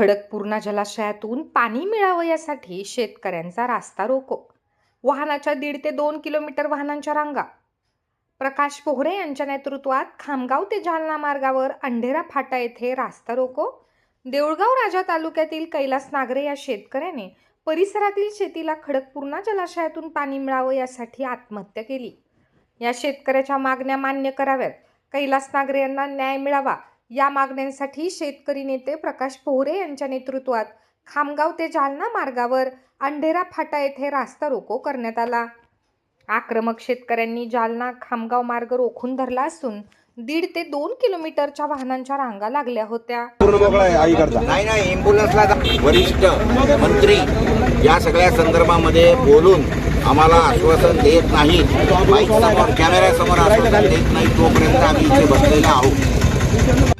खडकपूर्णा जलाशयातून पाणी मिळावं यासाठी शेतकऱ्यांचा रास्ता रोको. वाहनाच्या दीड ते दोन किलोमीटर वाहनांच्या रांगा. प्रकाश पोहरे यांच्या नेतृत्वात खामगाव ते जालना मार्गावर अंढेरा फाटा येथे रास्ता रोको. देऊळगाव राजा तालुक्यातील कैलास नागरे या शेतकऱ्याने परिसरातील शेतीला खडकपूर्णा जलाशयातून पाणी मिळावं यासाठी आत्महत्या केली. या शेतकऱ्याच्या मागण्या मान्य कराव्यात. कैलास नागरे यांना न्याय मिळावा या मागण्यांसाठी शेतकरी नेते प्रकाश पोहरे यांच्या नेतृत्वात खामगाव ते जालना मार्गावर अंढेरा फाटा येथे रास्ता रोको करण्यात आला. आक्रमक शेतकऱ्यांनी जालना खामगाव मार्ग रोखून धरला असून दीड ते दोन किलोमीटरच्या वाहनांच्या रांगा लागल्या होत्या. नाही नाही एम्ब्युलन्सला जा- वरिष्ठ मंत्री या सगळ्या संदर्भामध्ये बोलून आम्हाला आश्वासन देत नाही माईक समोर कॅमेऱ्यासमोर आश्वासन देत नाही तोपर्यंत आम्ही इथे बसलेले आहोत.